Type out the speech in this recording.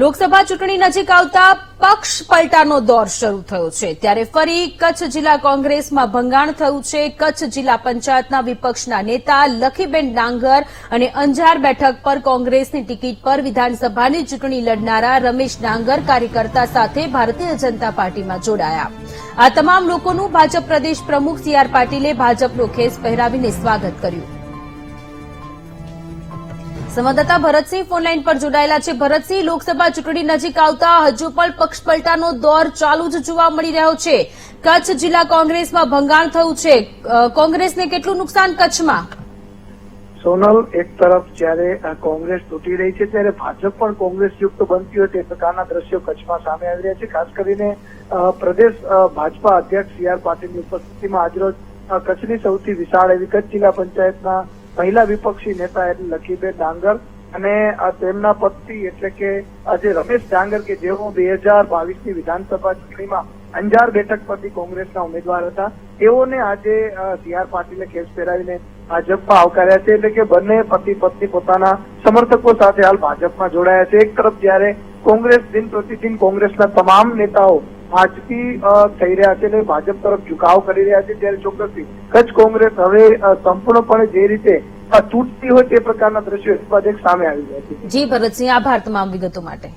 લોકસભા ચૂંટણી નજીક આવતા પક્ષ પલટાનો દોર શરૂ થયો છે. ત્યારે ફરી કચ્છ જિલ્લા કોંગ્રેસમાં ભંગાણ થયું છે. કચ્છ જિલ્લા પંચાયતના વિપક્ષના નેતા લખીબેન ડાંગર અને અંજાર બેઠક પર કોંગ્રેસની ટિકિટ પર વિધાનસભાની ચૂંટણી લડનારા રમેશ ડાંગર કાર્યકર્તા સાથે ભારતીય જનતા પાર્ટીમાં જોડાયા. આ તમામ લોકોનું ભાજપ પ્રદેશ પ્રમુખ સી આર પાટીલે ભાજપનો ખેસ પહેરાવીને સ્વાગત કર્યું. સંવાદદાતા ભરતસિંહ ફોનલાઈન પર જોડાયેલા છે. ભરતસિંહ, લોકસભા ચૂંટણી નજીક આવતા હજુ પણ પક્ષ દોર ચાલુ જ જોવા મળી રહ્યો છે. કચ્છ જિલ્લા કોંગ્રેસમાં ભંગાણ થયું છે. કોંગ્રેસને કેટલું નુકસાન કચ્છમાં? સોનલ, એક તરફ જ્યારે કોંગ્રેસ તૂટી રહી છે, ત્યારે ભાજપ પણ કોંગ્રેસ યુક્ત બનતી હોય તે પ્રકારના દ્રશ્યો કચ્છમાં સામે આવી રહ્યા છે. ખાસ કરીને પ્રદેશ ભાજપા અધ્યક્ષ સી આર પાટીલની ઉપસ્થિતિમાં આજરોજ કચ્છની સૌથી વિશાળ એવી કચ્છ જિલ્લા પંચાયતના મહિલા વિપક્ષી નેતા એટલે લખીબેન ડાંગર અને તેમના પતિ એટલે કે આજે રમેશ ડાંગર કે જેઓ બે હજાર બાવીસની વિધાનસભા ચૂંટણીમાં અંજાર બેઠક પરથી કોંગ્રેસના ઉમેદવાર હતા, તેઓને આજે સી આર પાટીલે કેસ પહેરાવીને ભાજપમાં આવકાર્યા છે એટલે કે બંને પતિ પત્ની પોતાના સમર્થકો સાથે હાલ ભાજપમાં જોડાયા છે. એક તરફ જ્યારે કોંગ્રેસ દિન પ્રતિદિન કોંગ્રેસના તમામ નેતાઓ ભાજપી થઈ રહ્યા છે અને ભાજપ તરફ ઝુકાવ કરી રહ્યા છે ત્યારે ચોક્કસથી કચ્છ કોંગ્રેસ હવે સંપૂર્ણપણે જે રીતે તૂટતી હોય તે પ્રકારના દ્રશ્યો એક સામે આવી રહ્યા છે. જી, ભરતસિંહ, આભાર તમામ વિગતો માટે.